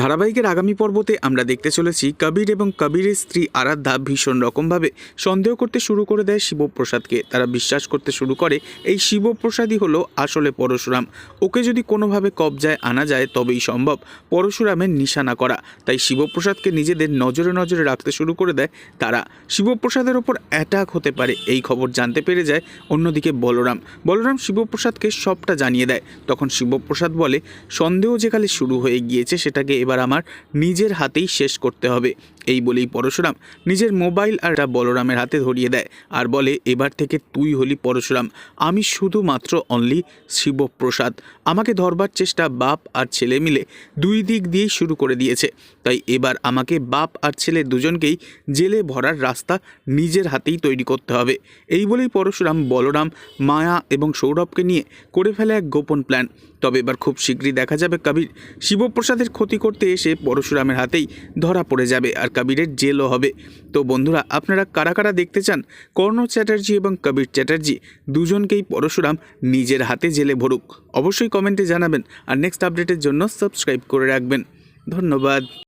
ধারাবাহিকের আগামী পর্বতে আমরা দেখতে চলেছি কবির এবং কবিরের স্ত্রী আরাধ্যা ভীষণ রকমভাবে সন্দেহ করতে শুরু করে দেয় শিবপ্রসাদকে। তারা বিশ্বাস করতে শুরু করে, এই শিবপ্রসাদই হলো আসলে পরশুরাম। ওকে যদি কোনোভাবে কবজায় আনা যায়, তবেই সম্ভব। পরশুরামের নিশানা করা। তাই শিবপ্রসাদকে নিজেদের নজরে নজরে রাখতে শুরু করে দেয় তারা। শিবপ্রসাদের ওপর অ্যাটাক হতে পারে এই খবর জানতে পেরে যায় অন্যদিকে বলরাম। বলরাম শিবপ্রসাদকে সবটা জানিয়ে দেয়। তখন শিবপ্রসাদ বলে, সন্দেহ যেখানে শুরু হয়ে গিয়েছে, সেটাকে এবার আমার নিজের হাতেই শেষ করতে হবে। এই বলেই পরশুরাম নিজের মোবাইল আর বলরামের হাতে ধরিয়ে দেয় আর বলে, এবার থেকে তুই হলি পরশুরাম। আমি শুধুমাত্র অনলি শিবপ্রসাদ। আমাকে ধরবার চেষ্টা বাপ আর ছেলে মিলে দুই দিক দিয়েই শুরু করে দিয়েছে। তাই এবার আমাকে বাপ আর ছেলে দুজনকেই জেলে ভরার রাস্তা নিজের হাতেই তৈরি করতে হবে। এই বলেই পরশুরাম, বলরাম, মায়া এবং সৌরভকে নিয়ে করে ফেলে এক গোপন প্ল্যান তবে এবার খুব শীঘ্রই দেখা যাবে কবির। শিবপ্রসাদের ক্ষতি করতে এসে পরশুরামের হাতেই ধরা পড়ে যাবে আর কবিরের জেলও হবে। তো বন্ধুরা, আপনারা কারা কারা দেখতে চান? কর্ণ চ্যাটার্জি এবং কবির চ্যাটার্জি দুজনকেই পরশুরাম নিজের হাতে জেলে ভরুক। অবশ্যই কমেন্টে জানাবেন। আর নেক্সট আপডেটের জন্য সাবস্ক্রাইব করে রাখবেন। ধন্যবাদ।